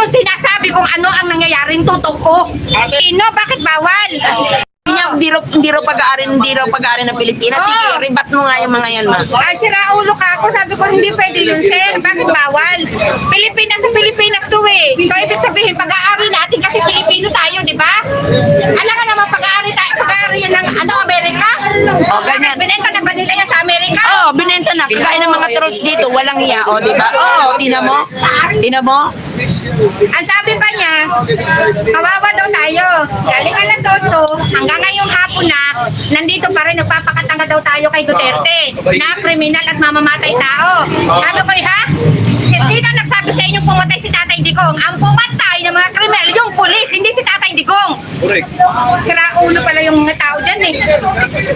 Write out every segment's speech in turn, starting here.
Kung sinasabi kung ano ang nangyayaring totoo. Ino, bakit bawal? Hindi niya, hindi raw, hindi raw pag-aari, hindi raw pag-aari ng Pilipinas. Sige, Oo. ribat mo nga yung mga yan, ma. Ay, sira ulo ka ako. Sabi ko, hindi pwede yun, sir. Bakit bawal? Pilipinas sa Pilipinas to eh. So, ibig sabihin, pag-aari natin kasi Pilipino tayo, di ba? Alam ka naman, pag-aari tayo, pag-aari yan ng ano, Amerika? O, ganyan. Binenta na ba nila yan sa Amerika? Oo, oh, binenta na. Kagaya ng mga trolls dito, walang hiya, o, di ba? Oo, tina mo? Tina mo? Ang sabi pa niya, kawawa daw tayo. Galing alas 8, hanggang ngayong hapon na, nandito pa rin, nagpapakatanga daw tayo kay Duterte na kriminal at mamamatay tao. Sabi ko, ha? Sino nagsabi sa inyo pumatay si Tatay Digong? Ang pumatay ng mga kriminal, yung pulis, hindi si Tatay Digong. Correct. Sira ulo pala yung mga tao dyan eh.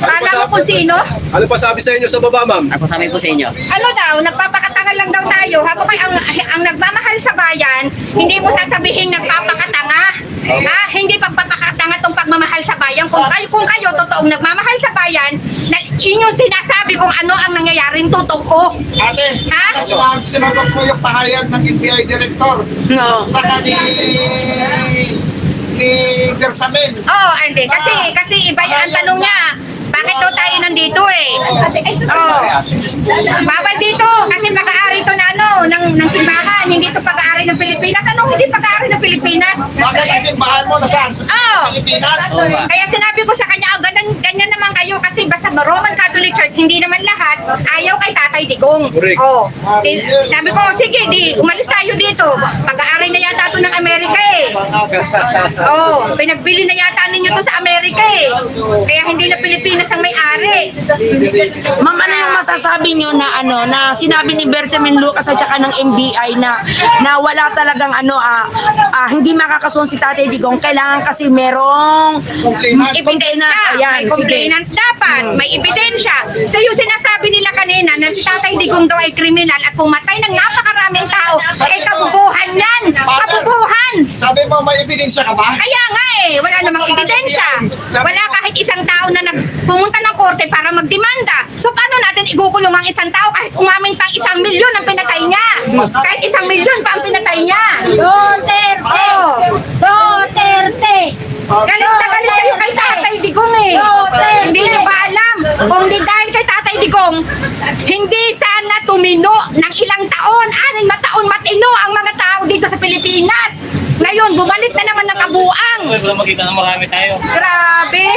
Alam mo kung sino? Ano pa sabi sa inyo sa baba, ma'am? Ako sabi po sa inyo. ano daw, nagpapakatanga lang daw tayo. Habang kay ang, ang nagmamahal sa bayan, hindi mo sasabihin nagpapakatanga. Ha? Hindi pagpapakatanga tong pagmamahal sa bayan. Kung kayo, kung kayo totoong nagmamahal sa bayan, na inyong sinasabi kung ano ang nangyayaring totoo. Ate, Ha? sinab- sinagot mo yung pahayag ng NBI Director. No. Saka ni ni Bersamin. Oo, oh, hindi. Kasi, kasi iba yung ang tanong niya. Bakit daw tayo nandito eh? Oo. Bawal dito. Kasi pag-aari to na ano, ng, ng simbahan. Hindi to pag-aari ng Pilipinas. Anong hindi pag-aari ng Pilipinas? Bakit ang nasaan? Sa Oo. Pilipinas? Ba? Kaya sinabi ko sa kanya, oh, ganyan, ganyan naman kayo kasi basta Roman Catholic Church, hindi naman lahat ayaw kay Tatay Digong. Correct. Oh. Di, sabi ko, sige, di, umalis tayo dito. Pag-aaral na yata to ng Amerika eh. Oh, pinagbili na yata ninyo to sa Amerika eh. Kaya hindi na Pilipinas ang may-ari. Ma'am, ano yung masasabi niyo na ano, na sinabi ni Bersamin Lucas at saka ng MBI na na wala talagang ano, ah, ah, hindi makakasun si Tatay Digong, kailangan kasi merong. Ebidensya. Ayan, May sige. complainants dapat. May ebidensya. So yung sinasabi nila kanina na si Tatay Digong daw ay kriminal at pumatay ng napakaraming tao, eh kabubuhan yan. Kabubuhan. Sabi mo, may ebidensya ka ba? Kaya nga eh, wala namang ebidensya. Wala kahit isang tao na nag pumunta ng korte para magdemanda. So paano natin igukulong ang isang tao kahit umamin pang isang milyon ang pinatay niya? Kahit isang milyon pa ang pinatay niya. Duterte! Duterte! Galit na galit kayo kay Tatay Digong eh. Hindi niyo ba alam? Kung hindi dahil kay Tatay Digong, hindi sana tumino ng ilang taon, aning na taon matino ang mga Pilipinas. Ngayon, bumalik na naman ng kabuang. Wala makita na marami tayo. Grabe.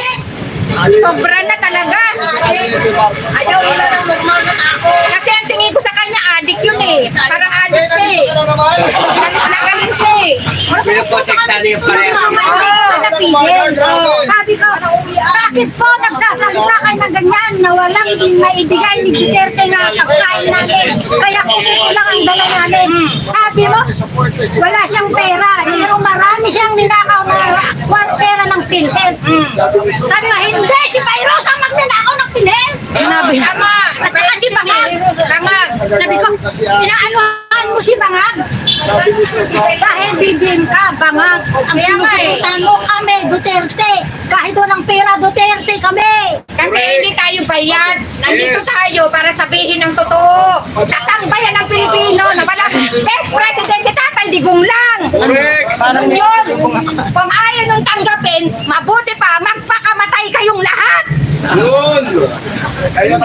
Sobra na talaga. Ayaw wala ng normal na ako. Kasi ang tingin ko sa kanya, addict yun eh. Parang addict siya eh. Galit na galit siya eh. Pinoprotektado yung pareho. Oo. Sabi ko, bakit po nagsasalita kayo ng ganyan na walang maibigay ni Duterte na pagkain namin? Kaya kukuha lang ang dala namin. Sabi mo, wala siyang pera. Pero marami siyang ninakaw na pera ng pinhead. Sabi mo, hindi, si Pyros ang magnanakaw ng pinhead. Sinabi. Tama. At saka si Bangag. Bangag. Sabi ko, inaanuhan mo si Bangag. Dahil BBM ka, Bangag. Ang sinusutan mo kami, Duterte. Kahit walang pera, Duterte kami. Kasi hindi tayo bayad. Nandito Yes. tayo para sabihin ang totoo. Sa sambayan ng Pilipino na wala best president si Tatay Digong lang. Correct. Parang yun. Kung ayaw nung tanggapin, mabuti pa, magpakamatay kayong lahat. Yun. Ayun.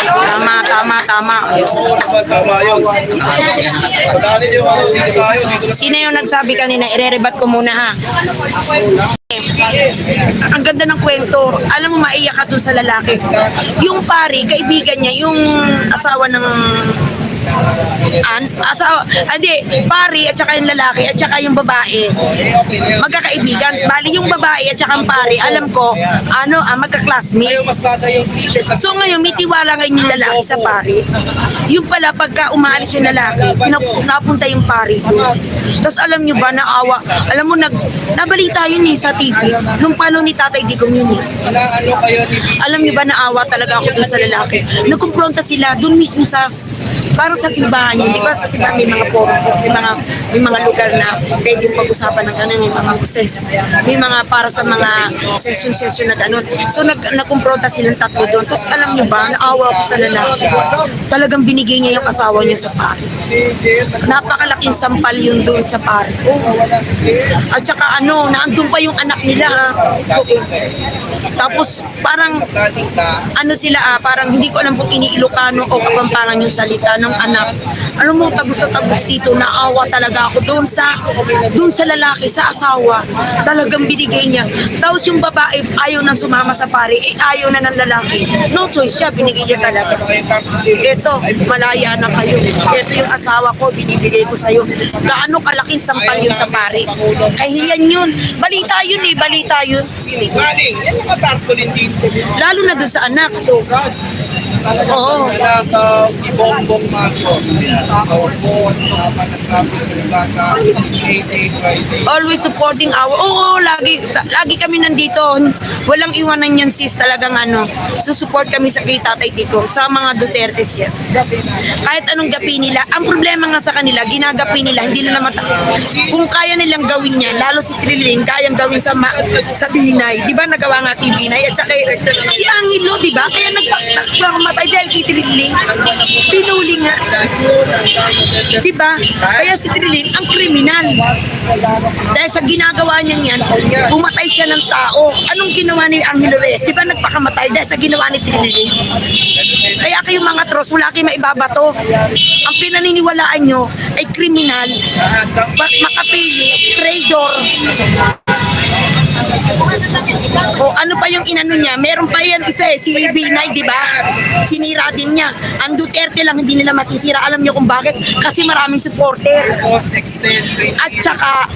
Tama, tama, tama. Oo naman, tama yun. Sino yung nagsabi kanina? Ire-rebat ko muna ha. Ang ganda ng kwento. Alam mo, maiyak ka dun sa lalaki. Yung pari, kaibigan niya, yung asawa ng an asawa, hindi, pari at saka yung lalaki at saka yung babae magkakaibigan. Bali yung babae at saka ang pari, alam ko, ano, ah, magka-classmate. So ngayon, may tiwala ngayon yung lalaki sa pari. Yung pala, pagka umaalis yung lalaki, napunta yung pari doon. Tapos alam nyo ba, naawa, alam mo, nag, nabalita yun eh sa TV, nung panahon ni Tatay Digong yun eh. Alam nyo ba, naawa talaga ako doon sa lalaki. Nagkumpronta sila doon mismo sa parang sa simbahan yun, di ba sa simbahan may mga forum, may mga, may mga lugar na pwedeng pag-usapan ng gano'n, may mga session, may mga para sa mga session-session na gano'n. So nag, nagkumpronta silang tatlo doon. Tapos alam nyo ba, naawa ko sa lalaki. Talagang binigay niya yung asawa niya sa pare. Napakalaking sampal yun doon sa pare. At saka ano, naandun pa yung anak nila. ah. Doon. Tapos parang ano sila ah, parang hindi ko alam kung iniilokano o kapampangan yung salita ng anak. Alam mo, tagos sa tagos dito, naawa talaga ako doon sa, doon sa lalaki, sa asawa. Talagang binigay niya. Tapos yung babae, ayaw nang sumama sa pare, eh ayaw na ng lalaki. No choice siya, binigay niya talaga. Ito, malaya na kayo. Ito yung asawa ko, binibigay ko sa'yo. Gaano kalaking sampal yun sa pare. Kahiyan yun. Balita yun eh, balita yun. Galing, yan ang tarpaulin dito. Lalo na doon sa anak. Talaga Oo. Talaga si Bongbong Marcos. Bongbong, nagkapit nila sa 8 Friday. always supporting our oo lagi ta- lagi kami nandito. Walang iwanan yan sis. Talagang ano susupport kami sa kay tatay Tito sa mga Duterte siya. Kahit anong gapi nila ang problema nga sa kanila ginagapi nila hindi nila mata kung kaya nilang gawin yan lalo si Trilling kayang gawin sa ma- sa Binay. Di ba nagawa nga kay Binay? At saka si Angelo di ba? Kaya nagpakamatay dahil kay Trilling pinuli nga di ba kaya si Trilling ang kriminal dahil sa ginagawa niya yan, pumatay siya ng tao. Anong ginawa ni Angelo Reyes? Di ba nagpakamatay dahil sa ginawa ni Trinity? Kaya kayong mga tros, wala kayong maibabato. Ang pinaniniwalaan nyo ay kriminal, ma- makapili, traitor. O ano pa yung inano niya? Meron pa yan isa eh, si Binay, di ba? Sinira din niya. Ang Duterte lang hindi nila masisira. Alam niyo kung bakit? Kasi maraming supporter. At saka,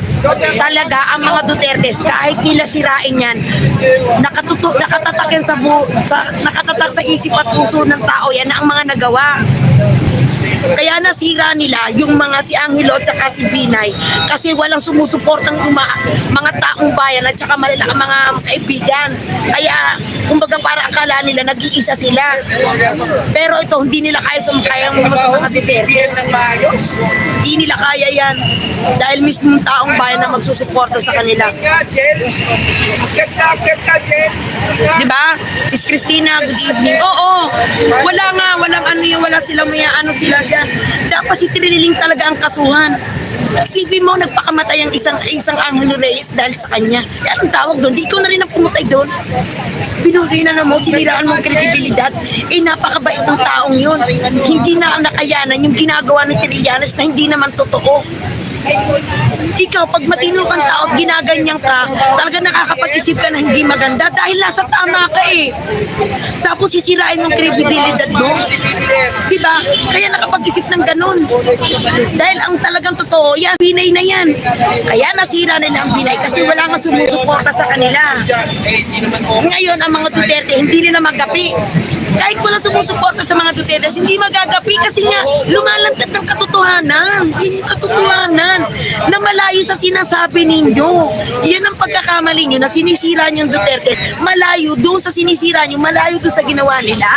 talaga, ang mga Dutertes, kahit nila sirain yan, nakatuto, nakatatak yan sa, bu, sa, nakatatak sa isip at puso ng tao yan na ang mga nagawa. Kaya nasira nila yung mga si Angelo at saka si Binay kasi walang sumusuportang uma, mga taong bayan at saka malala mga kaibigan. Kaya kumbaga para akala nila nag-iisa sila. Pero ito hindi nila kaya sa kaya mo sa mga Duterte. Hindi nila kaya yan dahil mismo taong bayan na magsusuporta sa kanila. Di ba? Sis Christina, good evening. Oo, wala nga, walang ano yung wala sila may ano sila dyan. Dapat si Triniling talaga ang kasuhan. Isipin mo, nagpakamatay ang isang isang Angelo Reyes dahil sa kanya. Yan ang tawag doon. Di ikaw na rin ang pumatay doon. Binugay na naman mo, siniraan mo ang kredibilidad. Eh, napakabait ng taong yun. Hindi na nakayanan yung ginagawa ng Trillanes na hindi naman totoo. Ikaw, pag matino kang tao ginaganyan ka, talaga nakakapag-isip ka na hindi maganda dahil nasa tama ka eh. Tapos sisirain mong kredibilidad mo. Di ba? Kaya nakapag-isip ng ganun. Dahil ang talagang totoo, yan, binay na yan. Kaya nasira nila ang binay kasi wala nga sumusuporta sa kanila. Ngayon, ang mga Duterte, hindi nila magapi. Kahit wala sumusuporta sa mga Duterte, hindi magagapi kasi nga lumalantad ng katotohanan. Yun yung katotohanan na malayo sa sinasabi ninyo. Yan ang pagkakamali nyo na sinisira nyo Duterte. Malayo doon sa sinisira nyo, malayo doon sa ginawa nila.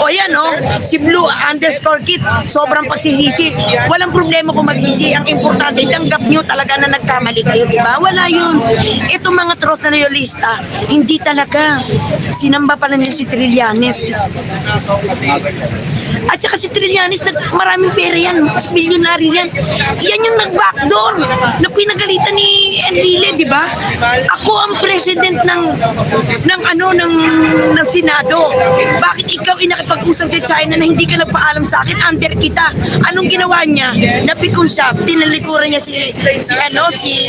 O yan o, si Blue underscore kit, sobrang pagsisisi. Walang problema kung magsisi. Ang importante, tanggap nyo talaga na nagkamali kayo, di ba? Wala yun. Itong mga tros na loyalista, hindi talaga. Sinamba pa nila si Trillanes. At saka si Trillanes, nag, maraming pera yan. Mas bilyonary yan. Yan yung nag-backdoor na pinagalitan ni Enrile, di ba? Ako ang president ng ng ano ng ng Senado. Bakit sa China na hindi ka nagpaalam sa akin? Under kita. Anong ginawa niya? Napikon siya. Tinalikuran niya si si ano si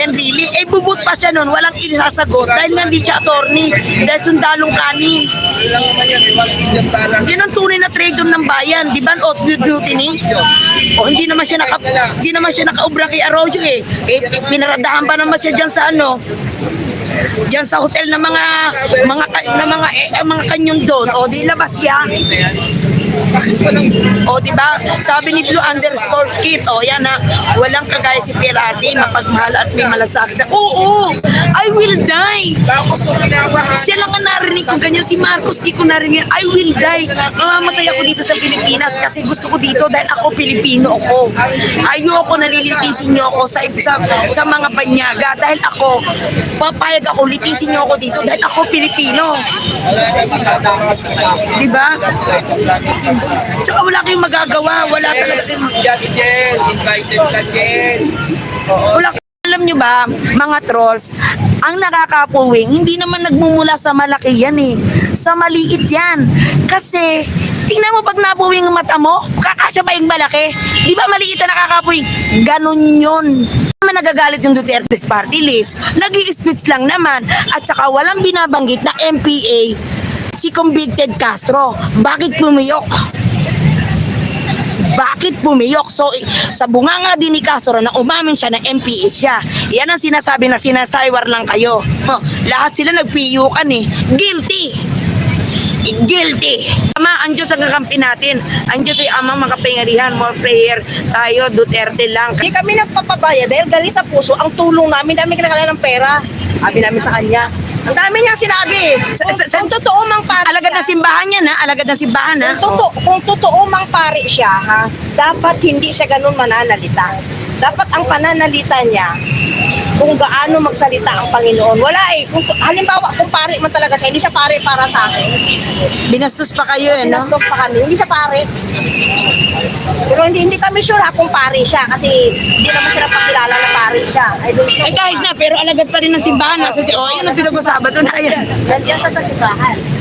Enrile. Eh bubut pa siya noon. Walang isasagot dahil nga hindi siya attorney. Dahil sundalong kanin. Yan ang tunay na trader ng bayan, di ba? Oath with duty ni. O hindi naman siya naka hindi naman siya nakaubra kay Arroyo eh. eh pinaradahan pa naman siya diyan sa ano Diyan sa hotel ng mga mga na mga eh, mga kanyon doon o di labas siya. O, di ba? Sabi ni Blue underscore skit, o yan ha, walang kagaya si Pirati, mapagmahal at may malasakit. Oo, I will die. Siya lang ko ganyan. Si Marcos, di ko narinig. I will die. Mamamatay ako dito sa Pilipinas kasi gusto ko dito dahil ako Pilipino ako. Ayoko nalilitisin niyo ako sa, sa, sa mga banyaga dahil ako, papayag ako, litisin niyo ako dito dahil ako Pilipino. Di ba? Tsaka wala kayong magagawa. Wala talaga kayong Jen. Invited ka, Jen. Wala alam nyo ba, mga trolls, ang nakakapuwing, hindi naman nagmumula sa malaki yan eh. Sa maliit yan. Kasi, tingnan mo pag napuwing ang mata mo, kakasya ba yung malaki? Di ba maliit na nakakapuwing? Ganon yun. naman nagagalit yung Duterte's party list. nag speech lang naman. At saka walang binabanggit na MPA si convicted Castro. Bakit pumiyok? Bakit pumiyok? So, sa bunganga din ni Castro na umamin siya na MPA siya. Yan ang sinasabi na sinasaywar lang kayo. Huh, lahat sila nagpiyukan eh. Guilty! Guilty! Ama, ang Diyos ang kakampi natin. Ang Diyos ay amang makapangyarihan. More prayer tayo, Duterte lang. Hindi kami nagpapabaya dahil galing sa puso ang tulong namin. Dami kinakala ng pera. Sabi namin sa kanya. Ang dami niyang sinabi. Sa- Kung, sa- sa- kung totoo mang pare Alagad ng simbahan yan ha. Alagad ng simbahan ha. kung, totoo, kung totoo mang pare siya, ha, dapat hindi siya ganun mananalita. Dapat ang pananalita niya, kung gaano magsalita ang Panginoon. Wala eh. Kung, halimbawa, kung pare man talaga siya, hindi siya pare para sa akin. Binastos pa kayo eh, no? Pinastos pa kami. Hindi siya pare. Pero hindi hindi kami sure ha, kung pare siya kasi hindi naman siya napakilala na pare siya. I don't know. Eh kahit na, pero alagad pa rin ng simbahan. Nasa, oh, yun ang pinag-usapan doon. Ayan. Sa sa simbahan.